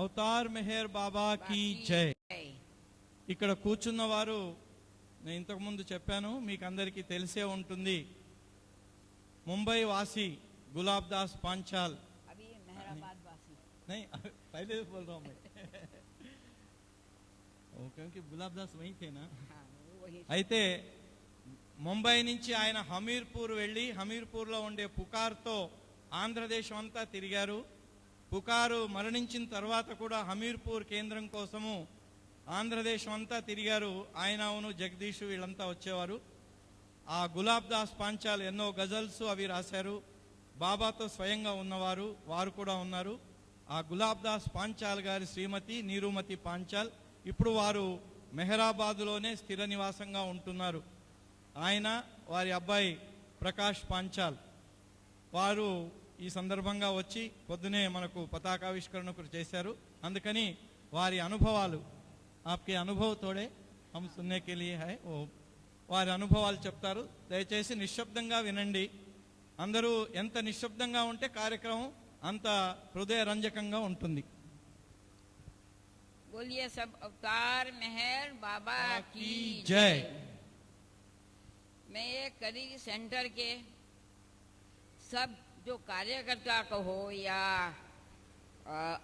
Avatar Meher బాబా key జై ఇక్కడ కూర్చున్న వారు నేను ఇంతకుముందు చెప్పాను మీకు అందరికీ తెలిసే ఉంటుంది ముంబై వాసి గులాబ్ దాస్ పాంచాల్ గులాబ్ దాస్ అయితే ముంబై నుంచి ఆయన హమీర్పూర్ వెళ్ళి హమీర్పూర్లో ఉండే పుకార్తో ఆంధ్రదేశం అంతా తిరిగారు పుకారు మరణించిన తర్వాత కూడా హమీర్పూర్ కేంద్రం కోసము ఆంధ్రదేశం అంతా తిరిగారు ఆయన అవును జగదీష్ వీళ్ళంతా వచ్చేవారు ఆ గులాబ్ దాస్ పాంచాల్ ఎన్నో గజల్స్ అవి రాశారు బాబాతో స్వయంగా ఉన్నవారు వారు కూడా ఉన్నారు ఆ గులాబ్ దాస్ పాంచాల్ గారి శ్రీమతి నీరుమతి పాంచాల్ ఇప్పుడు వారు మెహరాబాదులోనే స్థిర నివాసంగా ఉంటున్నారు ఆయన వారి అబ్బాయి ప్రకాష్ పాంచాల్ వారు ఈ సందర్భంగా వచ్చి పొద్దునే మనకు పతాకావిష్కరణ చేశారు అందుకని వారి అనుభవాలు ఆప్కే అనుభవతోడే తోడే హమ్ సున్నే హై ఓ వారి అనుభవాలు చెప్తారు దయచేసి నిశ్శబ్దంగా వినండి అందరూ ఎంత నిశ్శబ్దంగా ఉంటే కార్యక్రమం అంత హృదయరంజకంగా ఉంటుంది बोलिए सब अवतार मेहर बाबा की जय मैं ये करी सेंटर के सब जो कार्यकर्ता कहो या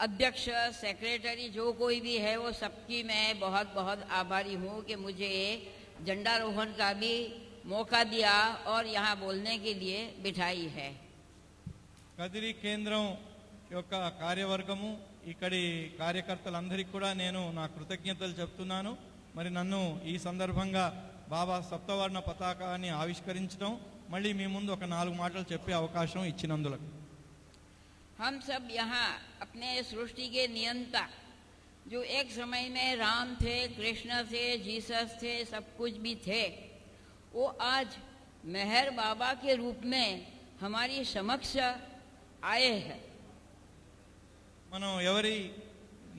अध्यक्ष सेक्रेटरी जो कोई भी है वो सबकी मैं बहुत बहुत आभारी हूँ कि मुझे झंडारोहण का भी मौका दिया और यहाँ बोलने के लिए बिठाई है कदरी కేంద్రం యొక్క కార్యవర్గము ఇక్కడి కార్యకర్తలందరికీ కూడా कृतज्ञता चुप्तना मरी చెప్తున్నాను బాబా సప్తవర్ణ పతాకాన్ని ఆవిష్కరించడం మళ్ళీ మీ ముందు ఒక నాలుగు మాటలు చెప్పే అవకాశం ఇచ్చినందులకు हम सब यहाँ अपने सृष्टि के नियंता जो एक समय में राम थे कृष्ण थे जीसस थे सब कुछ भी थे वो आज मेहर बाबा के रूप में हमारी समक्ष आए हैं मनो ఎవరి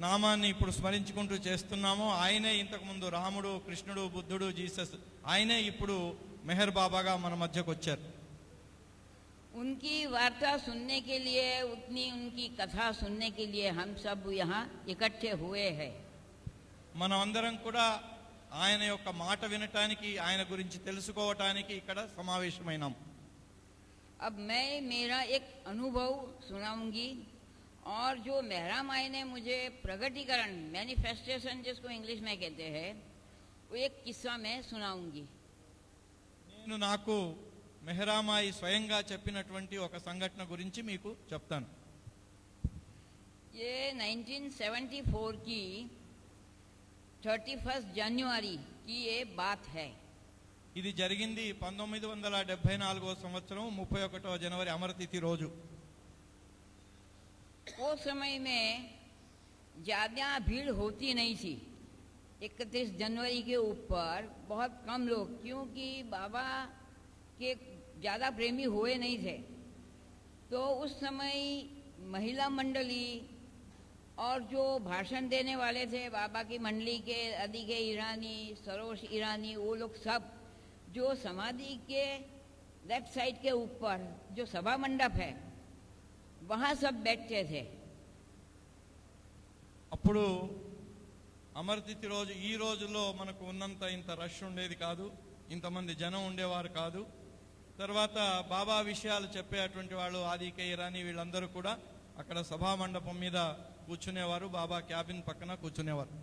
నామాన్ని ఇప్పుడు స్మరించుకుంటూ చేస్తున్నామో ఆయనే ఇంతకుముందు రాముడు కృష్ణుడు బుద్ధుడు జీసస్ ఆయనే ఇప్పుడు మెహర్ బాబాగా మన మధ్యకు వచ్చారు उनकी వార్త सुनने के लिए उतनी उनकी कथा सुनने के ఇకట్టే हम మనం అందరం కూడా ఆయన యొక్క మాట వినటానికి ఆయన గురించి తెలుసుకోవటానికి ఇక్కడ సమావేశమైనాం అబ్ मैं मेरा एक अनुभव और जो मेहरा माई ने मुझे प्रगटीकरण मैनिफेस्टेशन जिसको इंग्लिश में कहते हैं वो एक किस्सा मैं सुनाऊंगी నేను నాకు మెహరామాయి స్వయంగా చెప్పినటువంటి ఒక సంఘటన గురించి మీకు చెప్తాను ये 1974 की 31 जनवरी की ये बात है ఇది జరిగింది పంతొమ్మిది వందల డెబ్బై నాలుగో సంవత్సరం ముప్పై ఒకటో జనవరి అమరతిథి రోజు वो समय में ज़्यादा भीड़ होती नहीं थी इकतीस जनवरी के ऊपर बहुत कम लोग क्योंकि बाबा के ज़्यादा प्रेमी हुए नहीं थे तो उस समय महिला मंडली और जो भाषण देने वाले थे बाबा की मंडली के अधिक ईरानी सरोज ईरानी वो लोग सब जो समाधि के लेफ्ट साइड के ऊपर जो सभा मंडप है అప్పుడు అమర్తిథి రోజు ఈ రోజులో మనకు ఉన్నంత ఇంత రష్ ఉండేది కాదు ఇంతమంది జనం ఉండేవారు కాదు తర్వాత బాబా విషయాలు చెప్పేటువంటి వాళ్ళు ఆదికే రాని వీళ్ళందరూ కూడా అక్కడ సభా మండపం మీద కూర్చునేవారు బాబా క్యాబిన్ పక్కన కూర్చునేవారు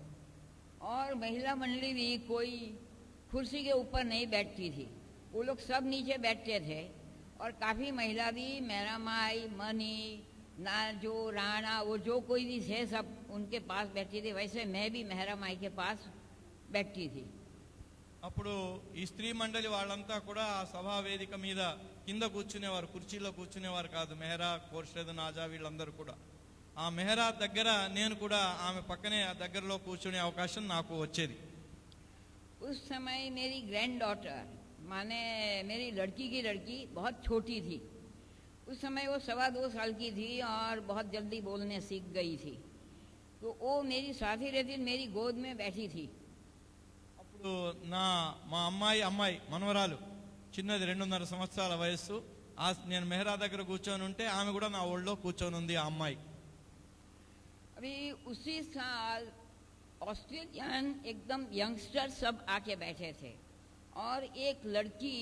और महिला मंडली भी कोई कुर्सी के ऊपर नहीं बैठती थी वो लोग सब नीचे बैठते थे और काफ़ी महिला भी मेरा माई मनी नाजो राणा वो जो कोई भी थे सब उनके पास बैठी थी वैसे मैं भी मेहरा माई के पास बैठी थी అప్పుడు ఈ స్త్రీ మండలి వాళ్ళంతా కూడా ఆ సభా వేదిక మీద కింద కూర్చునేవారు కుర్చీలో కూర్చునేవారు కాదు మెహరా కోర్షద్ నాజా వీళ్ళందరూ కూడా ఆ మెహరా దగ్గర నేను కూడా ఆమె పక్కనే ఆ దగ్గరలో కూర్చునే అవకాశం నాకు వచ్చేది ఉస్ సమయ మేరీ గ్రాండ్ డాటర్ माने मेरी लड़की की लड़की बहुत छोटी थी उस समय वो सवा दो साल की थी और बहुत जल्दी बोलने सीख गई थी तो वो मेरी साथ ही रहती मेरी गोद में बैठी थी అప్పుడు నా మా అమ్మాయి అమ్మాయి మనవరాలు చిన్నది రెండున్నర సంవత్సరాల వయస్సు ఆ నేను మెహరా దగ్గర కూర్చొని ఉంటే ఆమె కూడా నా ఒళ్ళో కూర్చొని ఉంది ఆ అమ్మాయి అవి ఉసి సాల్ ఆస్ట్రేలియన్ ఎక్దమ్ యంగ్స్టర్ సబ్ ఆకే బైఠే थे और एक लड़की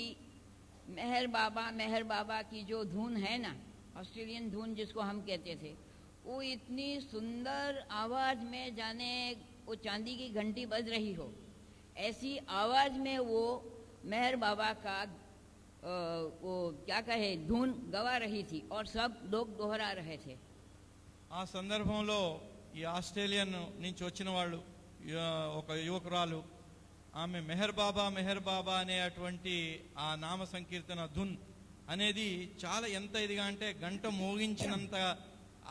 मेहर बाबा मेहर बाबा की जो धुन है ना ऑस्ट्रेलियन धुन जिसको हम कहते थे वो इतनी सुंदर आवाज़ में जाने वो चांदी की घंटी बज रही हो ऐसी आवाज़ में वो मेहर बाबा का आ, वो क्या कहे धुन गवा रही थी और सब लोग दोहरा रहे थे ఆ సందర్భంలో ఈ ఆస్ట్రేలియన్ నుంచి వచ్చిన వాళ్ళు ఒక యువకురాలు आम मेहर बाबा मेहर बाबा अने नाम संकर्तन धुन अने चाल एंत गंट मोगंत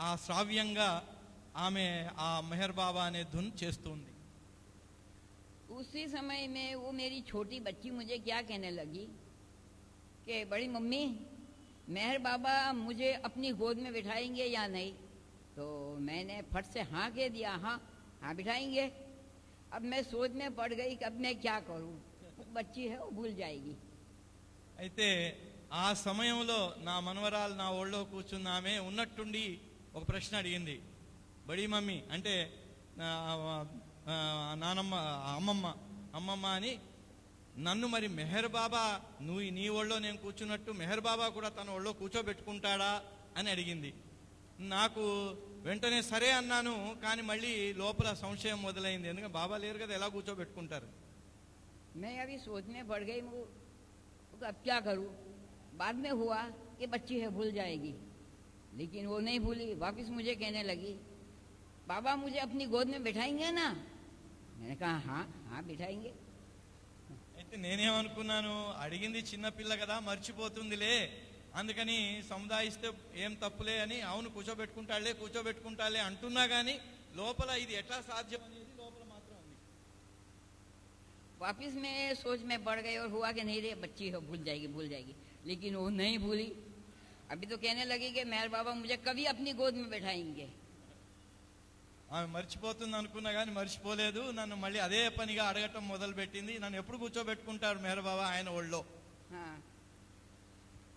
आ श्राव्य आम आ मेहर बाबा अने धुन चेस्ट उसी समय में वो मेरी छोटी बच्ची मुझे क्या कहने लगी कि बड़ी मम्मी मेहर बाबा मुझे अपनी गोद में बिठाएंगे या नहीं तो मैंने फट से हाँ कह दिया हाँ हाँ बिठाएंगे अब मैं सोच में पड़ गई कि अब मैं क्या करूं बच्ची है वो भूल जाएगी అయితే ఆ సమయంలో నా మనవరాలు నా ఒళ్ళో కూర్చున్న ఆమె ఉన్నట్టుండి ఒక ప్రశ్న అడిగింది బడి మమ్మీ అంటే నానమ్మ అమ్మమ్మ అమ్మమ్మ అని నన్ను మరి మెహర్ బాబా నువ్వు నీ ఒళ్ళో నేను కూర్చున్నట్టు మెహర్ బాబా కూడా తన ఒళ్ళో కూర్చోబెట్టుకుంటాడా అని అడిగింది నాకు వెంటనే సరే అన్నాను కానీ మళ్ళీ లోపల సంశయం మొదలైంది ఎందుకంటే బాబా లేరు కదా ఎలా కూర్చోబెట్టుకుంటారు मैं अभी सोचने पड़ गई तो अब क्या करूं बाद में हुआ कि बच्ची है भूल जाएगी लेकिन वो नहीं भूली वापस मुझे कहने लगी बाबा मुझे अपनी गोद में बिठाएंगे ना मैंने कहा हाँ हाँ बिठाएंगे అయితే నేనేమనుకున్నాను అడిగింది చిన్నపిల్ల కదా మర్చిపోతుందిలే అందుకని సముదాయిస్తే ఏం తప్పులే అని అవును కూర్చోబెట్టుకుంటాళ్లే కూర్చోబెట్టుకుంటాలే అంటున్నా కానీ లోపల ఇది ఎట్లా సాధ్యం అనేది లోపల మాత్రం ఉంది वापस మే సోచ్ మే बढ़ गई और हुआ कि नहीं रे बच्ची हो भूल जाएगी भूल जाएगी लेकिन वो नहीं బాబా ముజే కవి कहने గోద్ कि मेहर बाबा ఆమె మర్చిపోతుంది అనుకున్నా కానీ మర్చిపోలేదు నన్ను మళ్ళీ అదే పనిగా అడగటం మొదలుపెట్టింది నన్ను ఎప్పుడు కూర్చోబెట్టుకుంటారు మెహర్ బాబా ఆయన ఒళ్ళో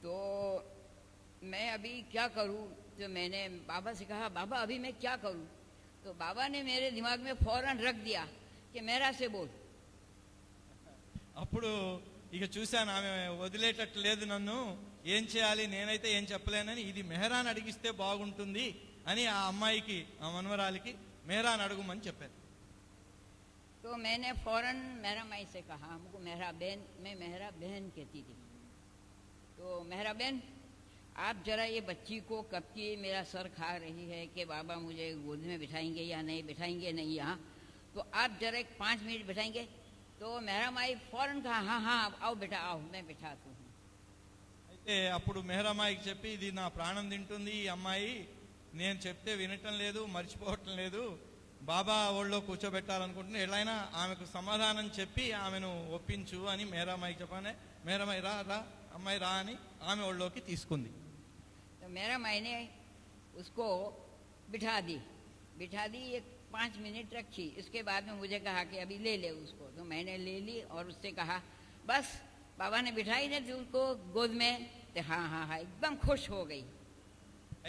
तो मैं अभी क्या करूं तो मैंने बाबा से कहा बाबा अभी मैं क्या करूं तो बाबा ने मेरे दिमाग में फौरन रख दिया कि मेरा से बोल అప్పుడు ఇక చూశాను ఆమె వదిలేటట్లు లేదు నన్ను ఏం చేయాలి నేనైతే ఏం చెప్పలేనని ఇది మెహరాన్ అడిగిస్తే బాగుంటుంది అని ఆ అమ్మాయికి ఆ మనవరాలికి మెహరాన్ అడుగుమని చెప్పాను తో మేనే ఫారన్ మెహరా మైసే కహా హమ్కు మెహరా బెన్ మే మెహరా బెన్ కేతి థీ तो मेहरा मेहराबेन आप जरा ये बच्ची को कब की मेरा सर खा रही है कि बाबा मुझे गोद में बिठाएंगे या नहीं बिठाएंगे नहीं यहाँ तो आप जरा एक पाँच मिनट बिठाएंगे तो मेहरा माई फौरन कहा हाँ हाँ आओ बेटा आओ मैं बिठाती हूँ అప్పుడు మెహరామాయికి చెప్పి ఇది నా ప్రాణం తింటుంది ఈ అమ్మాయి నేను చెప్తే వినటం లేదు మర్చిపోవటం లేదు బాబా ఒళ్ళో కూర్చోబెట్టాలనుకుంటున్నా ఎట్లయినా ఆమెకు సమాధానం చెప్పి ఆమెను ఒప్పించు అని మెహరామాయికి చెప్పానే మెహరామాయి రా రా అమ్మాయి రాని ఆమే ఒళ్ళోకి తీసుకుంది మేరా మాయిని उसको बिठा दी बिठा दी एक 5 నిమిషం रखచి ఇస్కే బాద్ మే ముజే కహా కి అబి లే లే ఉస్కో తో మైనే లే ली ఔర్ ఉస్సే కహా బస్ బాబా నే బిఠాయినే తుకో గోద మే تے ہاں ہاں హై एकदम खुश हो गई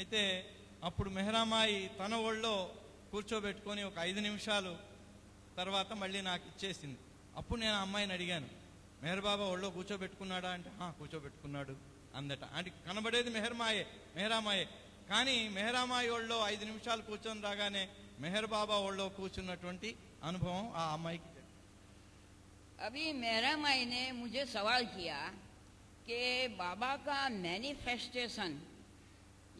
ایتె అప్పుడు మెహరా మాయి తన ఒళ్ళో కూర్చోబెట్కోని ఒక 5 నిమిషాలు తరువాత మళ్ళీ నాకు చేసింది అప్పుడు నేను అమ్మాయిని అడిగాను मेहर बाबा ओलो कूचो बैठकुनाडा ಅಂತ ಹ ಕೂಚೋ పెట్టుನಾರು ಅಂದಟ ಅಡಿ ಕನಬಡೇದಿ ಮೆಹರಮಾಯಿ ಮೆಹರಮಾಯಿ ಕಾನಿ ಮೆಹರಮಾಯಿ ಒಳೋ 5 ನಿಮಿಷಾಲು ಕೂಚೊಂಡರಾಗನೆ ಮೆಹರಬಾಬಾ ಒಳೋ ಕೂಚುನ್ನಟುಂಟಿ ಅನುಭವಂ ಆ ಅಮ್ಮೈಕೆ ಅವಿ ಮೆಹರಮಾಯಿ نے ಮುಜೆ ಸવાલ ಕಿಯಾ ಕೆ ಬಾಬಾ ಕಾ ಮ್ಯನಿಫೆಸ್ಟೇಷನ್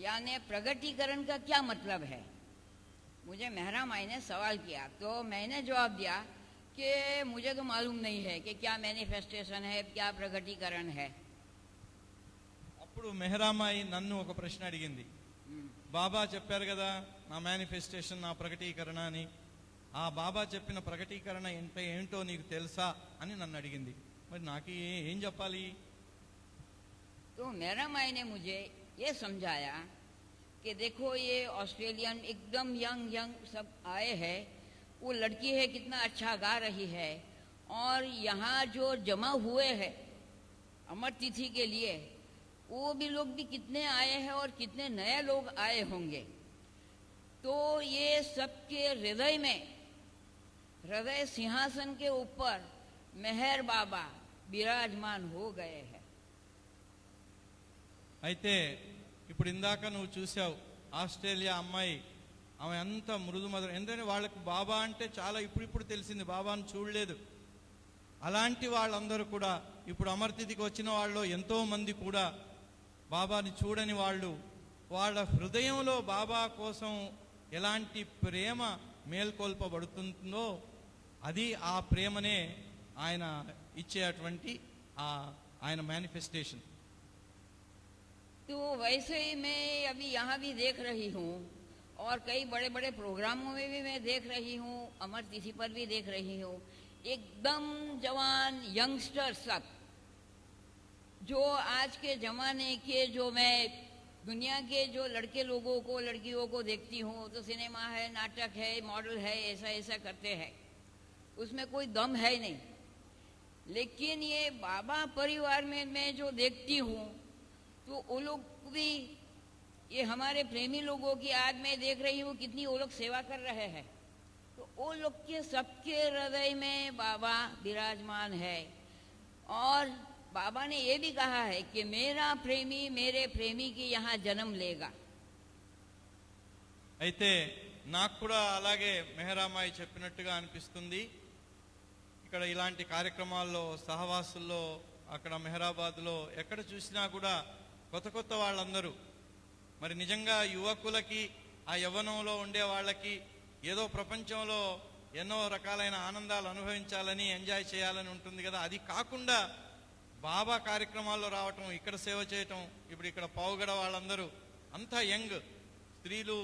ಯಾನೇ ಪ್ರಗತಿಕರಣ ಕಾ ಕ್ಯಾ ಮತ್ಲಬ್ ಹೈ ಮುಜೆ ಮೆಹರಮಾಯಿ نے ಸવાલ ಕಿಯಾ ತೋ ಮೈನೆ ಜವಾಬ್ ದಿಯಾ कि मुझे तो मालूम नहीं है कि क्या मैनिफेस्टेशन है क्या प्रगटीकरण है అప్పుడు మెహరామాయి నన్ను ఒక ప్రశ్న అడిగింది బాబా చెప్పారు కదా నా మేనిఫెస్టేషన్ నా ప్రకటీకరణ అని ఆ బాబా చెప్పిన ప్రకటీకరణ అంటే ఏంటో నీకు తెలుసా అని నన్ను అడిగింది మరి నాకు ఏం చెప్పాలి तो मेरा माई ने मुझे ये समझाया कि देखो ये ऑस्ट्रेलियन एकदम यंग यंग सब आए हैं वो लड़की है कितना अच्छा गा रही है और यहाँ जो जमा हुए हैं अमर तिथि के लिए वो भी लोग भी कितने आए हैं और कितने नए लोग आए होंगे तो ये सबके हृदय में हृदय सिंहासन के ऊपर मेहर बाबा विराजमान हो गए हैं అయితే ఇప్పుడు ఇందాక నువ్వు ఆమె ఎంత మృదు మధురం ఎందుకంటే వాళ్ళకి బాబా అంటే చాలా ఇప్పుడిప్పుడు తెలిసింది బాబాను చూడలేదు అలాంటి వాళ్ళందరూ కూడా ఇప్పుడు అమర్తిథికి వచ్చిన వాళ్ళు ఎంతోమంది కూడా బాబాని చూడని వాళ్ళు వాళ్ళ హృదయంలో బాబా కోసం ఎలాంటి ప్రేమ మేల్కొల్పబడుతుందో అది ఆ ప్రేమనే ఆయన ఇచ్చేటువంటి ఆ ఆయన మేనిఫెస్టేషన్ तो वैसे ही मैं अभी और कई बड़े बड़े प्रोग्रामों में भी मैं देख रही हूँ अमर तिथि पर भी देख रही हूँ एकदम जवान यंगस्टर्स सब जो आज के ज़माने के जो मैं दुनिया के जो लड़के लोगों को लड़कियों को देखती हूँ तो सिनेमा है नाटक है मॉडल है ऐसा ऐसा करते हैं उसमें कोई दम है नहीं लेकिन ये बाबा परिवार में मैं जो देखती हूँ तो वो लोग भी ये हमारे प्रेमी लोगों की आज मैं देख रही हूँ कितनी वो लोग सेवा कर रहे हैं तो वो लोग के सबके हृदय में बाबा विराजमान है और बाबा ने ये भी कहा है कि मेरा प्रेमी मेरे प्रेमी की यहाँ जन्म लेगा అయితే నాకు కూడా అలాగే మెహరామాయి చెప్పినట్టుగా అనిపిస్తుంది कार्यक्रम ఇలాంటి కార్యక్రమాల్లో సహవాసుల్లో అక్కడ మెహరాబాద్లో ఎక్కడ చూసినా కూడా కొత్త కొత్త వాళ్ళందరూ మరి నిజంగా యువకులకి ఆ యవనంలో ఉండే వాళ్ళకి ఏదో ప్రపంచంలో ఎన్నో రకాలైన ఆనందాలు అనుభవించాలని ఎంజాయ్ చేయాలని ఉంటుంది కదా అది కాకుండా బాబా కార్యక్రమాల్లో రావటం ఇక్కడ సేవ చేయటం ఇప్పుడు ఇక్కడ పావుగడ వాళ్ళందరూ అంతా యంగ్ స్త్రీలు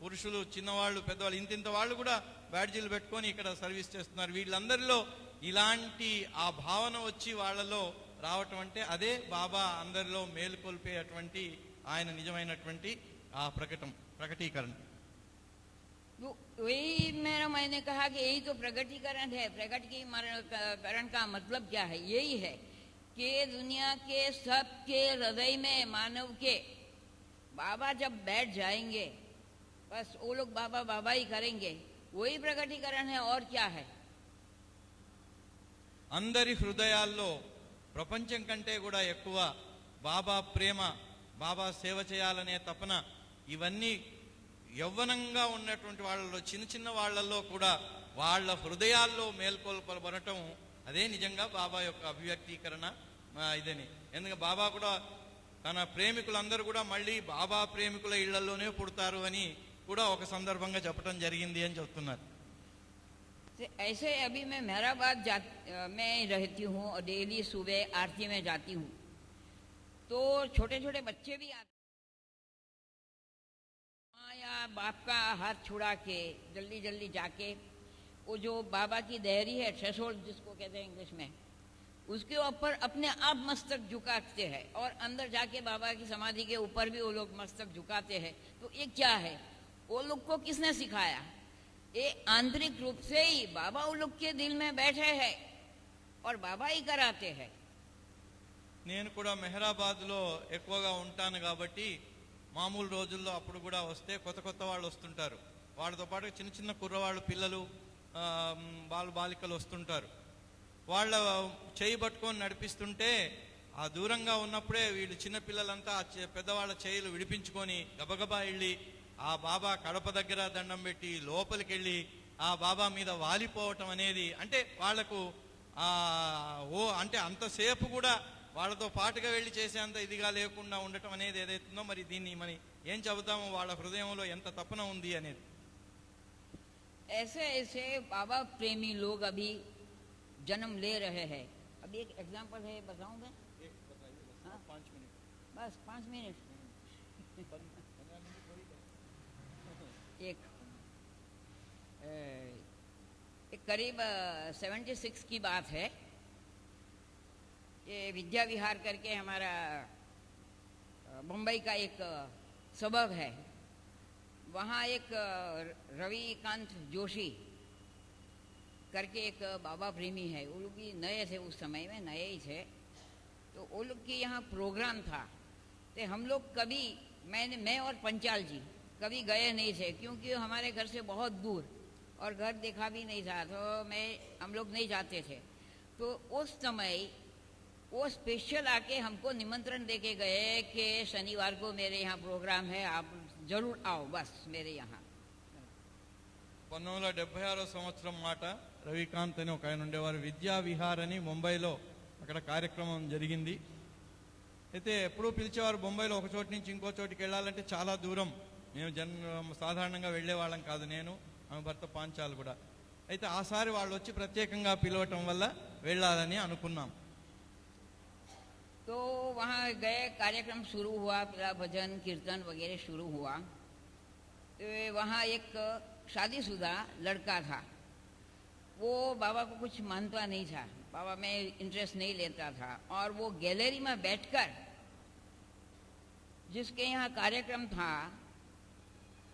పురుషులు చిన్నవాళ్ళు పెద్దవాళ్ళు ఇంత ఇంత వాళ్ళు కూడా బ్యాడ్జీలు పెట్టుకొని ఇక్కడ సర్వీస్ చేస్తున్నారు వీళ్ళందరిలో ఇలాంటి ఆ భావన వచ్చి వాళ్ళలో రావటం అంటే అదే బాబా అందరిలో మేలుకొల్పేటువంటి ఆయన నిజమైనటువంటి ఆ ప్రకటం ప్రకటికరణ యు ఒయ్ મેરો మైనే કહા કે યહી તો પ્રગટિકરણ હે પ્રગટકી મરણ પરણ કા મતલબ ક્યા હૈ યહી હે કે દુનિયા કે સબ કે હરદય મે માનવ કે બાબા જબ બેઠ જાયેંગે બસ વો લોગ બાબા બાબા ही કરેંગે વોહી પ્રગટિકરણ હે ઓર ક્યા હે اندر હૃદય allo ప్రపంచમ કાંટે કુડા એકવા બાબા પ્રેમ బాబా సేవ చేయాలనే తపన ఇవన్నీ యవ్వనంగా ఉన్నటువంటి వాళ్ళలో చిన్న చిన్న వాళ్ళల్లో కూడా వాళ్ళ హృదయాల్లో మేల్కొల్పలబడటం అదే నిజంగా బాబా యొక్క అభివ్యక్తీకరణ ఇదని ఎందుకంటే బాబా కూడా తన ప్రేమికులందరూ కూడా మళ్ళీ బాబా ప్రేమికుల ఇళ్లలోనే పుడతారు అని కూడా ఒక సందర్భంగా చెప్పడం జరిగింది అని చెప్తున్నారు ऐसे अभी मैं मेहराबाद जा मैं रहती हूँ और डेली सुबह आरती में जाती हूँ तो छोटे छोटे बच्चे भी आते माँ या बाप का हाथ छुड़ा के जल्दी जल्दी जाके वो जो बाबा की देहरी है थ्रेशोल्ड जिसको कहते हैं इंग्लिश में उसके ऊपर अपने आप मस्तक झुकाते हैं और अंदर जाके बाबा की समाधि के ऊपर भी वो लोग मस्तक झुकाते हैं तो ये क्या है वो लोग को किसने सिखाया ये आंतरिक रूप से ही बाबा उन लोग के दिल में बैठे हैं और बाबा ही कराते हैं నేను కూడా మెహరాబాద్లో ఎక్కువగా ఉంటాను కాబట్టి మామూలు రోజుల్లో అప్పుడు కూడా వస్తే కొత్త కొత్త వాళ్ళు వస్తుంటారు వాళ్ళతో పాటు చిన్న చిన్న కుర్రవాళ్ళు పిల్లలు బాల బాలికలు వస్తుంటారు వాళ్ళ చేయి పట్టుకొని నడిపిస్తుంటే ఆ దూరంగా ఉన్నప్పుడే వీళ్ళు చిన్నపిల్లలంతా పెద్దవాళ్ళ చేయిలు విడిపించుకొని గబగబా వెళ్ళి ఆ బాబా కడప దగ్గర దండం పెట్టి లోపలికి వెళ్ళి ఆ బాబా మీద వాలిపోవటం అనేది అంటే వాళ్లకు ఓ అంటే అంతసేపు కూడా वालों పాటుగా चेसे చేసేంత ఇదిగా లేకుండా ఉండటం అనేది ఏదైతుందో మరి దీన్ని మరి ఏం చెబుతామో వాళ్ళ ऐसे ऐसे बाबा प्रेमी लोग अभी जन्म ले रहे हैं अभी एक एग्जांपल है बताऊं हाँ? मैं बस पाँच मिनट एक एक करीब सेवेंटी सिक्स की बात है ये विद्या विहार करके हमारा मुंबई का एक सबक है वहाँ एक रविकांत जोशी करके एक बाबा प्रेमी है वो लोग भी नए थे उस समय में नए ही थे तो वो लोग के यहाँ प्रोग्राम था तो हम लोग कभी मैंने मैं और पंचाल जी कभी गए नहीं थे क्योंकि हमारे घर से बहुत दूर और घर देखा भी नहीं था तो मैं हम लोग नहीं जाते थे तो उस समय वो स्पेशल आके हमको निमंत्रण दे के गए कि शनिवार को मेरे यहाँ प्रोग्राम है आप जरूर आओ बस मेरे यहाँ పంతొమ్మిది వందల ఆరో సంవత్సరం మాట రవికాంత్ అని ఒక ఆయన ఉండేవారు విద్యా విహార్ అని ముంబైలో అక్కడ కార్యక్రమం జరిగింది అయితే ఎప్పుడూ పిలిచేవారు ముంబైలో ఒక చోటు నుంచి ఇంకో చోటికి వెళ్ళాలంటే చాలా దూరం మేము జన్ సాధారణంగా వెళ్ళేవాళ్ళం కాదు నేను ఆమె భర్త పాంచాలు కూడా అయితే ఆసారి వాళ్ళు వచ్చి ప్రత్యేకంగా పిలవటం వల్ల వెళ్ళాలని అనుకున్నాం तो वहाँ गए कार्यक्रम शुरू हुआ पूरा भजन कीर्तन वगैरह शुरू हुआ तो वहाँ एक शादीशुदा लड़का था वो बाबा को कुछ मानता नहीं था बाबा में इंटरेस्ट नहीं लेता था और वो गैलरी में बैठकर जिसके यहाँ कार्यक्रम था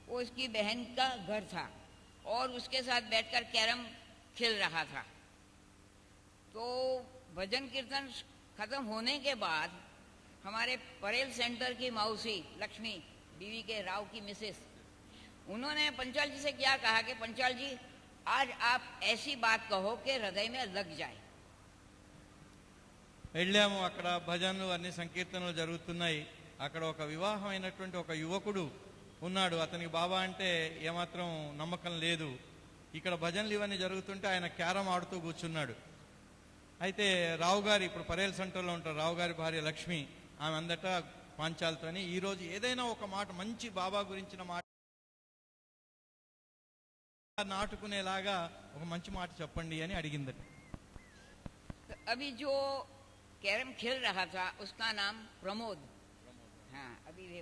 वो उसकी बहन का घर था और उसके साथ बैठकर कैरम खेल रहा था तो भजन कीर्तन खत्म होने के बाद हमारे परेल सेंटर की माउसी लक्ष्मी बीवी के राव की मिसेस उन्होंने पंचाल जी से क्या कहा कि पंचाल जी आज आप ऐसी बात कहो कि हृदय में लग जाए వెళ్ళాము అక్కడ భజనలు అన్ని సంకీర్తనలు జరుగుతున్నాయి అక్కడ ఒక వివాహం అయినటువంటి ఒక యువకుడు ఉన్నాడు అతనికి బాబా అంటే ఏమాత్రం నమ్మకం లేదు ఇక్కడ భజనలు ఇవన్నీ జరుగుతుంటే ఆయన క్యారం ఆడుతూ కూర్చున్నాడు అయితే రావు గారు ఇప్పుడు పరేల్ సెంటర్లో ఉంటారు రావు గారి భార్య లక్ష్మి ఆమె అందట పాంచాలతోని ఈరోజు ఏదైనా ఒక మాట మంచి బాబా గురించిన మాట నాటుకునేలాగా ఒక మంచి మాట చెప్పండి అని అడిగిందట అవి జో कैरम ఖేల్ రహా था ప్రమోద్ नाम प्रमोद हाँ अभी वे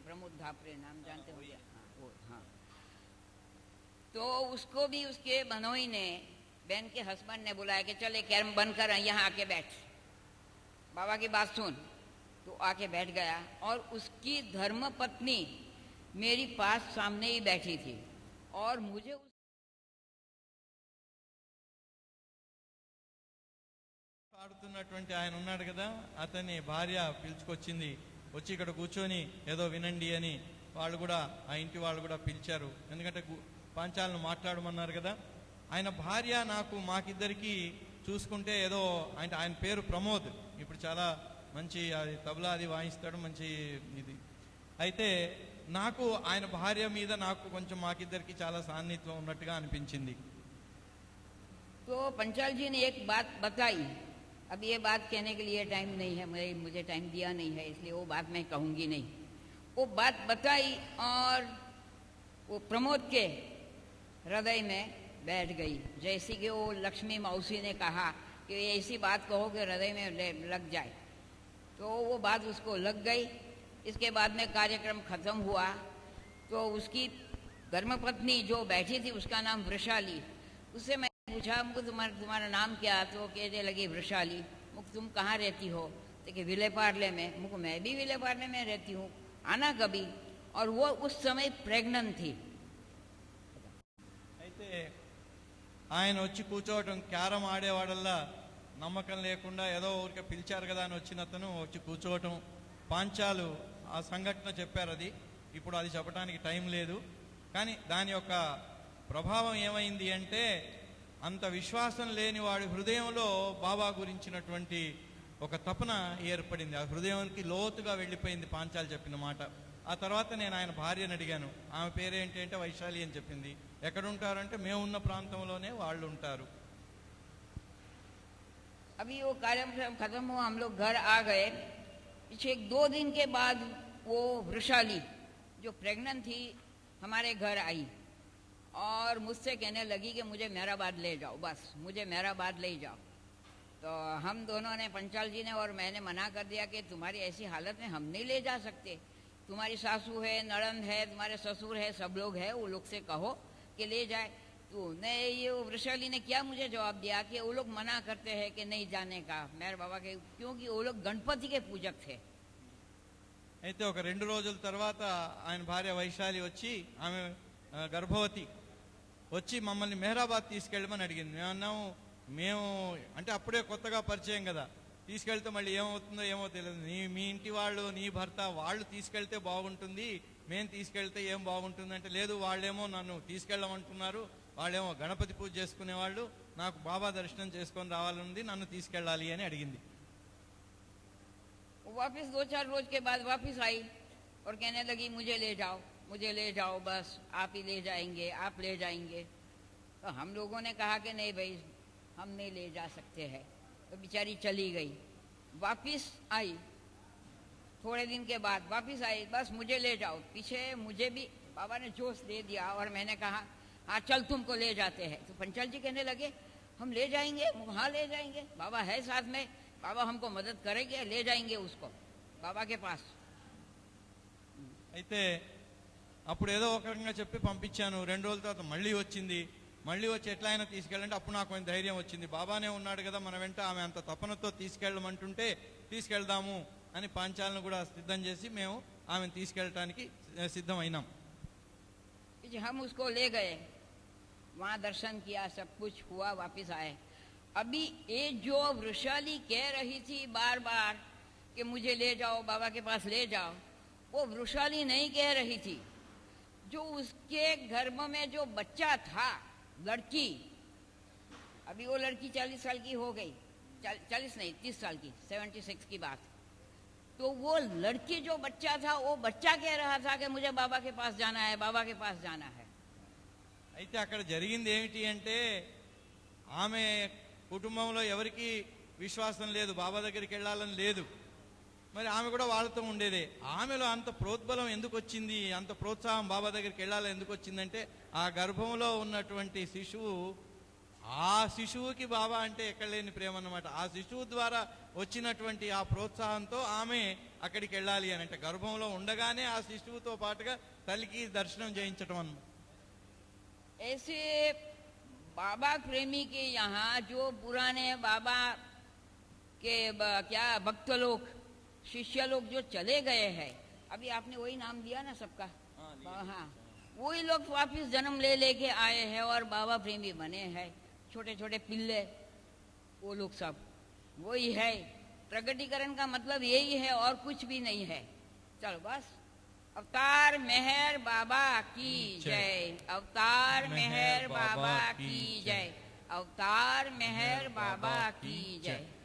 बहन के हस्बैंड ने बुलाया कि चले कैरम बंद कर यहाँ आके बैठ बाबा की बात सुन तो आके बैठ गया और उसकी धर्म पत्नी मेरी पास सामने ही बैठी थी और मुझे उस పాడుతున్నటువంటి ఆయన ఉన్నాడు కదా అతని భార్య పిలుచుకొచ్చింది వచ్చి ఇక్కడ కూర్చొని ఏదో వినండి అని వాళ్ళు కూడా ఆ ఇంటి వాళ్ళు కూడా పిలిచారు ఎందుకంటే పాంచాలను మాట్లాడమన్నారు కదా ఆయన భార్య నాకు మాకిద్దరికి చూసుకుంటే ఏదో అంటే ఆయన పేరు ప్రమోద్ ఇప్పుడు చాలా మంచి తబలాది వాయిస్తాడు మంచి ఇది అయితే నాకు ఆయన భార్య మీద నాకు కొంచెం మాకిద్దరికి చాలా సాన్నిహిత్యం ఉన్నట్టుగా అనిపించింది సో పంచాల్జీని એક વાત બતાઈ अब ये बात कहने के लिए टाइम नहीं है मुझे टाइम दिया नहीं है इसलिए वो बाद में कहूंगी नहीं वो बात बताई और वो प्रमोद के हृदय में बैठ गई जैसी कि वो लक्ष्मी मौसी ने कहा कि ऐसी बात कहो कि हृदय में लग जाए तो वो बात उसको लग गई इसके बाद में कार्यक्रम खत्म हुआ तो उसकी धर्मपत्नी जो बैठी थी उसका नाम वृशाली उससे मैं पूछा मुझे तुम्हारा तुम्हारा नाम क्या तो कहने लगी वृशाली मुख तुम कहाँ रहती हो तो कि विले पार्ले में मुख मैं भी विले पार्ले में रहती हूँ आना कभी और वो उस समय प्रेग्नेंट थी ఆయన వచ్చి కూర్చోవటం క్యారం ఆడేవాడల్లా నమ్మకం లేకుండా ఏదో ఊరికే పిలిచారు కదా అని వచ్చిన అతను వచ్చి కూర్చోవటం పాంచాలు ఆ సంఘటన చెప్పారు అది ఇప్పుడు అది చెప్పడానికి టైం లేదు కానీ దాని యొక్క ప్రభావం ఏమైంది అంటే అంత విశ్వాసం లేని వాడి హృదయంలో బాబా గురించినటువంటి ఒక తపన ఏర్పడింది ఆ హృదయానికి లోతుగా వెళ్ళిపోయింది పాంచాలు చెప్పిన మాట ఆ తర్వాత నేను ఆయన భార్యను అడిగాను ఆమె పేరేంటి అంటే వైశాలి అని చెప్పింది ఎక్కడుంటారంటే మేమున్న ప్రాంతంలోనే వాళ్ళు ఉంటారు अभी वो कार्यक्रम खत्म हुआ हम लोग घर आ गए पीछे दो दिन के बाद वो वृशाली जो प्रेग्नेंट थी हमारे घर आई और मुझसे कहने लगी कि मुझे मेहराबाद ले जाओ बस मुझे मेहराबाद ले जाओ तो हम दोनों ने पंचाल जी ने और मैंने मना कर दिया कि तुम्हारी ऐसी हालत में हम नहीं ले जा सकते तुम्हारी सासू है नड़न है तुम्हारे ससुर है सब लोग है वो लोग से कहो కి లే जाए तो नहीं वो वृषली ने क्या मुझे जवाब दिया कि वो लोग मना करते हैं कि नहीं जाने का मेरे बाबा के क्योंकि वो लोग गणपती के पूजक थे इते एक 2 రోజుల తరువాత ఆయన ഭാര്യ వైశాలి వచ్చి ఆమె గర్భవతి వచ్చి మమ్మల్ని మెహరాబాద్ తీసుకెళ్ళమని అడిగింది మేము అంటే అప్పుడే కొత్తగా పరిచయం కదా తీసుకెళ్తే మళ్ళీ ఏమవుతుందో ఏమో తెలుసు మీ ఇంటి వాళ్ళు నీ భర్త వాళ్ళు తీసుకెళ్తే బాగుంటుంది మేము తీసుకెళ్తే ఏం బాగుంటుందంటే లేదు వాళ్ళేమో నన్ను తీసుకెళ్ళమంటున్నారు వాళ్ళేమో గణపతి పూజ చేసుకునేవాళ్ళు నాకు బాబా దర్శనం చేసుకొని రావాలనుంది నన్ను తీసుకెళ్ళాలి అని అడిగింది वापस दो चार रोज के बाद वापस आई और कहने लगी मुझे ले जाओ मुझे ले जाओ बस आप ही ले जाएंगे आप ले जाएंगे तो हम लोगों ने कहा कि नहीं भाई हम नहीं ले जा सकते हैं तो बेचारी चली गई वापस आई थोड़े दिन के बाद वापिस आई बस मुझे ले जाओ पीछे मुझे भी बाबा ने जोश दे दिया और मैंने कहा हाँ चल तुमको ले जाते हैं तो पंचल जी कहने लगे हम ले जाएंगे वहाँ ले जाएंगे बाबा है साथ में बाबा हमको मदद करेंगे ले जाएंगे उसको बाबा के पास अब पंपचा रेजल तरह मल्ली वो मल्ली वे एटना तस्कंटे अब कोई धैर्य वाबाने कदा मन वे आम अंत तपन तो तस्कूं तस्कूं અને પાંચ ચાલ્નું કુડા સ્તિત્યન చేసి મેમ આમન તીસકે લેટાનકી સિદ્ધમ આયનામ ઈ હમ ઉસકો લે ગયે વહા દર્શન કિયા सब कुछ હુઆ વાપિસ આયે અબી એ જો વૃશાલી કહે રહી થી બાર બાર કે મુજે લે જાઓ બાબા કે પાસ લે જાઓ વો વૃશાલી નહીં કહે રહી થી જો ઉસકે ગર્ભો મે જો બચ્ચા થા લડકી અબી વો લડકી 40 સાલ કી હો ગઈ 40 નહીં 30 સાલ કી 76 કી બાત तो वो लड़की जो बच्चा था वो बच्चा कह रहा था कि मुझे बाबा के पास जाना है बाबा के पास जाना है అయితే అక్కడ జరిగింది ఏమిటి అంటే ఆమె కుటుంబంలో ఎవరికి విశ్వాసం లేదు బాబా దగ్గరికి వెళ్ళాలని లేదు మరి ఆమె కూడా వాళ్ళతో ఉండేదే ఆమెలో అంత ప్రోద్బలం ఎందుకు వచ్చింది అంత ప్రోత్సాహం బాబా దగ్గరికి వెళ్ళాలని ఎందుకు వచ్చిందంటే ఆ గర్భంలో ఉన్నటువంటి శిశువు ఆ శిశువుకి బాబా అంటే ఎకలేని ప్రేమ అన్నమాట ఆ శిశువు ద్వారా వచ్చినటువంటి ఆ ప్రోత్సాహంతో ఆమే అక్కడికి వెళ్ళాలి అంటే గర్భంలో ఉండగానే ఆ శిశువుతో పాటుగా తల్కి దర్శనం చేయించడం అన్న ఏసి బాబా ప్రేమికే यहां जो पुराने बाबा के क्या भक्त लोग शिष्य लोग जो चले गए हैं अभी आपने वही नाम दिया ना सबका हां हां वही लोग वापस जन्म ले लेके आए हैं और बाबा प्रेमी बने हैं छोटे छोटे पिल्ले वो लोग सब वही है प्रगटीकरण का मतलब यही है और कुछ भी नहीं है चलो बस अवतार मेहर बाबा की जय अवतार मेहर बाबा की जय अवतार मेहर बाबा की जय